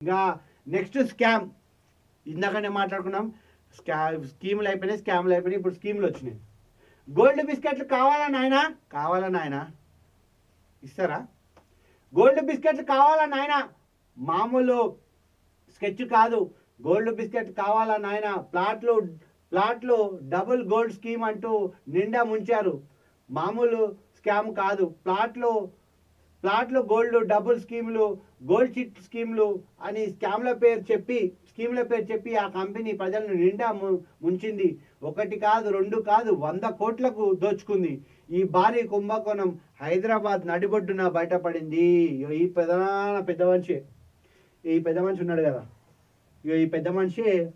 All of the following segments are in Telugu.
ఇంకా నెక్స్ట్ స్కామ్ ఇందాకనే మాట్లాడుకున్నాం. స్కా స్కీములు అయిపోయినాయి స్కామ్లు అయిపోయినాయి ఇప్పుడు స్కీములు వచ్చినాయి. గోల్డ్ బిస్కెట్లు కావాలా నాయనా? కావాలా నాయనా? ఇస్తారా? గోల్డ్ బిస్కెట్లు కావాలా నాయనా? మామూలు స్కెచ్ కాదు. గోల్డ్ బిస్కెట్ కావాలా నాయన? ప్లాట్లు ప్లాట్లు డబుల్ గోల్డ్ స్కీమ్ అంటూ నిండా ముంచారు. మామూలు స్కామ్ కాదు. ప్లాట్లు ప్లాట్లు గోల్డ్ డబుల్ స్కీములు గోల్డ్ చిట్ స్కీములు అని స్కామ్ల పేరు చెప్పి స్కీమ్ల పేరు చెప్పి ఆ కంపెనీ ప్రజలను నిండా ముంచింది. ఒకటి కాదు రెండు కాదు వంద కోట్లకు దోచుకుంది. ఈ భారీ కుంభకోణం హైదరాబాద్ నడిబొడ్డున బయటపడింది. ఇగో ఈ ప్రధాన పెద్ద మనిషి. ఈ పెద్ద మనిషి ఉన్నాడు కదా. ఇగో ఈ పెద్ద మనిషి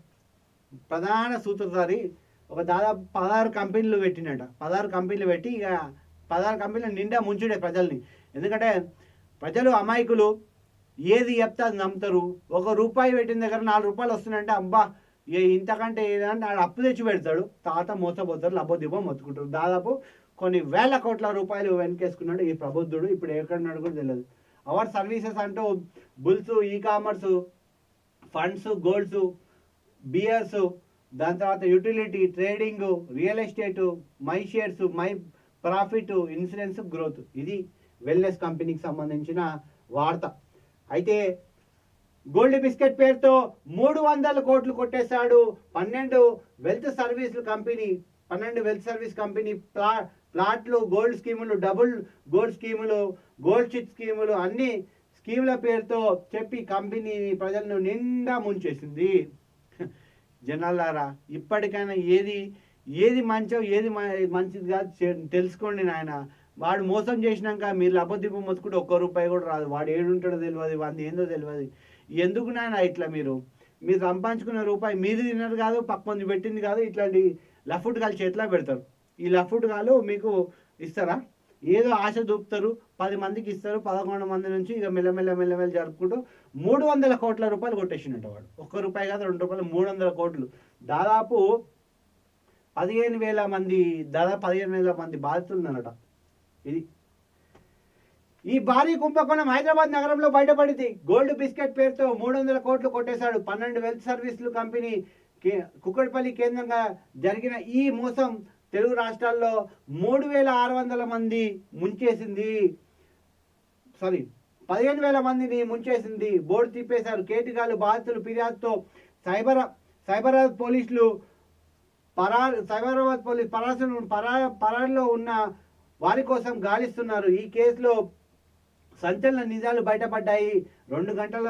ప్రధాన సూత్రధారి. ఒక దాదాపు పదహారు కంపెనీలు పెట్టినట పదహారు కంపెనీలు పెట్టి ఇక పదహారు కంపెనీలు నిండా ముంచుడే ప్రజల్ని. ఎందుకంటే ప్రజలు అమాయకులు ఏది చెప్తే అది నమ్ముతారు. ఒక రూపాయి పెట్టిన దగ్గర నాలుగు రూపాయలు వస్తున్నాయంటే అబ్బా ఏ ఇంతకంటే ఏదంటే ఆడ అప్పు తెచ్చి పెడతాడు. తాత మోసపోతారు లబ్బోదిబ్బో మొత్తుకుంటారు. దాదాపు కొన్ని వేల కోట్ల రూపాయలు వెనకేసుకున్నాడు ఈ ప్రబుద్ధుడు. ఇప్పుడు ఎక్కడున్నాడు కూడా తెలియదు. అవర్ సర్వీసెస్ అంటూ bulls e commerce funds golds bears దాని తర్వాత utility trading real estate my shares my profit insurance growth. ఇది వెల్నెస్ కంపెనీకి సంబంధించిన వార్త. అయితే గోల్డ్ బిస్కెట్ పేరుతో మూడు వందల కోట్లు కొట్టేశాడు పన్నెండు వెల్త్ సర్వీసులు కంపెనీ పన్నెండు వెల్త్ సర్వీస్ కంపెనీ ప్లా ప్లాట్లు గోల్డ్ స్కీములు డబుల్ గోల్డ్ స్కీములు గోల్డ్ చిట్ స్కీములు అన్ని స్కీముల పేరుతో చెప్పి కంపెనీ ప్రజలను నిండా ముంచేసింది. జనాలారా ఇప్పటికైనా ఏది ఏది మంచో ఏది మంచిది కాదు తెలుసుకోండి నాయన. వాడు మోసం చేసినాక మీరు అబద్ధిపం మొత్తుకుంటే ఒక్క రూపాయి కూడా రాదు. వాడు ఏడుంటాడో తెలియదు వాడి ఏందో తెలియదు ఎందుకు నాయన ఇట్లా మీరు? మీరు సంపాదించుకున్న రూపాయి మీరు తిన్నారు కాదు పక్క పెట్టింది కాదు ఇట్లాంటి లఫ్ట్ కాలు చేతిలో పెడతారు. ఈ లఫ్ట్ కాలు మీకు ఇస్తారా? ఏదో ఆశ దూపుతారు పది మందికి ఇస్తారు పదకొండు మంది నుంచి ఇక మెల్లమెల్ల మెల్లమెల్ల జరుపుకుంటూ మూడు వందల కోట్ల రూపాయలు కొట్టేసినట్టు వాడు. ఒక్క రూపాయి కాదు రెండు రూపాయలు మూడు వందల కోట్లు. దాదాపు పదిహేను వేల మంది దాదాపు పదిహేను వేల మంది బాధితులు ఉన్నారట ఇది. ఈ భారీ కుంభకోణం హైదరాబాద్ నగరంలో బయటపడింది. గోల్డ్ బిస్కెట్ పేరుతో మూడు వందల కోట్లు కొట్టేశాడు పన్నెండు వెల్త్ సర్వీసులు కంపెనీ కే- కేంద్రంగా జరిగిన ఈ మోసం తెలుగు రాష్ట్రాల్లో మూడు వేల ఆరు వందల మంది ముంచేసింది. సారీ పదిహేను వేల మందిని ముంచేసింది. బోర్డు తిప్పేశారు. కేటిగాలు బాధితులు ఫిర్యాదుతో సైబర్ సైబరాబాద్ పోలీసులు పరా సైబరాబాద్ పోలీస్ పరాశ పరా పరారులో ఉన్న వారి కోసం గాలిస్తున్నారు. ఈ కేసులో సంచలన నిజాలు బయటపడ్డాయి. రెండు గంటల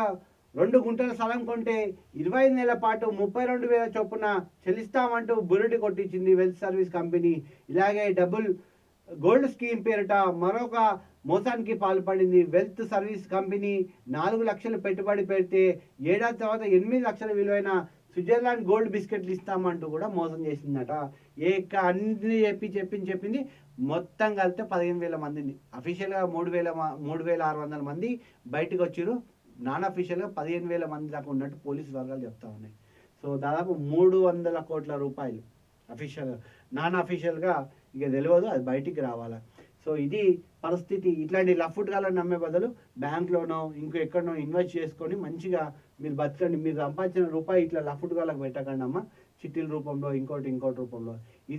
రెండు గుంటల స్థలం కొంటే ఇరవై నెలల పాటు ముప్పై రెండు వేల చొప్పున చెల్లిస్తామంటూ బుల్లెట్ కొట్టించింది వెల్త్ సర్వీస్ కంపెనీ. ఇలాగే డబుల్ గోల్డ్ స్కీమ్ పేరిట మరొక మోసానికి పాల్పడింది వెల్త్ సర్వీస్ కంపెనీ. నాలుగు లక్షలు పెట్టుబడి పెడితే ఏడాది తర్వాత ఎనిమిది లక్షల విలువైన స్విట్జర్లాండ్ గోల్డ్ బిస్కెట్లు ఇస్తామంటూ కూడా మోసం చేసిందట. ఏక అన్ని చెప్పి చెప్పింది చెప్పింది మొత్తం కలిపితే పదిహేను వేల మందిని. అఫీషియల్గా మూడు వేల మూడు వేల ఆరు వందల మంది బయటకు వచ్చిర్రు. నాన్ అఫీషియల్గా పదిహేను వేల మంది దాకా ఉన్నట్టు పోలీసు వర్గాలు చెప్తా ఉన్నాయి. సో దాదాపు మూడు వందల కోట్ల రూపాయలు అఫీషియల్ నాన్ అఫీషియల్గా ఇక తెలియదు అది బయటికి రావాలా. సో ఇది పరిస్థితి. ఇట్లాంటి లఫ్ట్ గాలను నమ్మే బదులు బ్యాంక్లోనో ఇంకో ఎక్కడనో ఇన్వెస్ట్ చేసుకొని మంచిగా మీరు బతకండి. మీరు సంపాదించిన రూపాయి ఇట్లా లఫ్ట్ గాలకు పెట్టకండి అమ్మ చిట్టీల రూపంలో ఇంకోటి ఇంకోటి రూపంలో.